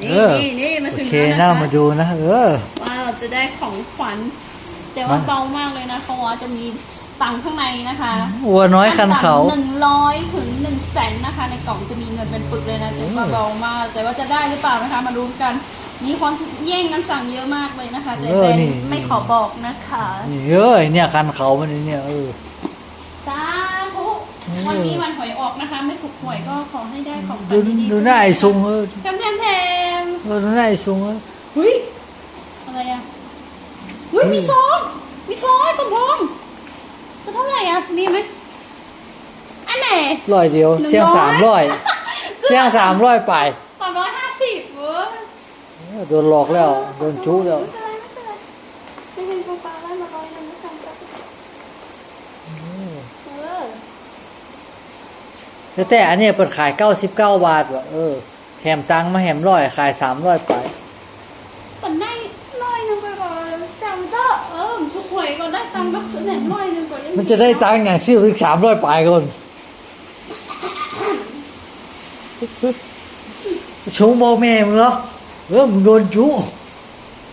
นี่เออนี่นี่มาโอถึงเคแล้วนะนะคะมาดูนะ เออ ว่าเราจะได้ของขวัญแต่ว่ามา เบามากเลยนะเขาว่าจะมีตังค์ข้างในนะคะวัวน้อยคันเขา หนึ่งร้อยถึงหนึ่งแสนนะคะ ในกล่องจะมีเงินเป็นปึกเลยนะแต่ว่าเบามาก แต่ว่าจะได้หรือเปล่านะคะ มาดูกัน มีคนแย่งกันสั่งเยอะมากเลยนะคะแต่เออแบรนนี่ด์ไม่ขอบอกนะคะนี่เอ้ยเนี่ยคันเขามันเนี่ยเออ สาธุเออวันนี้วันหวยออกนะคะ ไม่ถูกหวยก็ขอให้ได้ของขวัดูญดีๆดูหน้าไอ้ซุงเออแถมแถมแถม เออดูหน้าไอ้ซุงเออเฮ้ยอะไรอะเฮ้ยมีซองมีซองให้สมพงษ์จะเท่าไหร่อะมีไหมอันไหน ร้อยเดียวหนึ่งเสี่ยงร้อยสามร้อยเสี่ยงสามร้อยไปสามร้อยห้าสิบเว้ยเออโดนหลอกแล้ว โดนจู้แล้วไม่เป็นไรไม่เป็นไรไม่เป็นปลาแล้วมาร้อยหนึงไม่ทำกันเออแต่แต่อันเนี้ยเปิดขายเก้าสิบเก้าบาทว่ะเออ แถมตังค์มาแถมร้อยขายสามร้อยไปปันได้ร้อยหนึงไปก่อนจำเถอะเออทุกหวยก็ได้ตังค์ก็คือแหนร้อยหนึงก่อนยังมันจะได้ตังค์อย่างชื่อถึงสามร้อยไปก่อนชงบอกแม่มึงเหรอเออมึงโดนจู้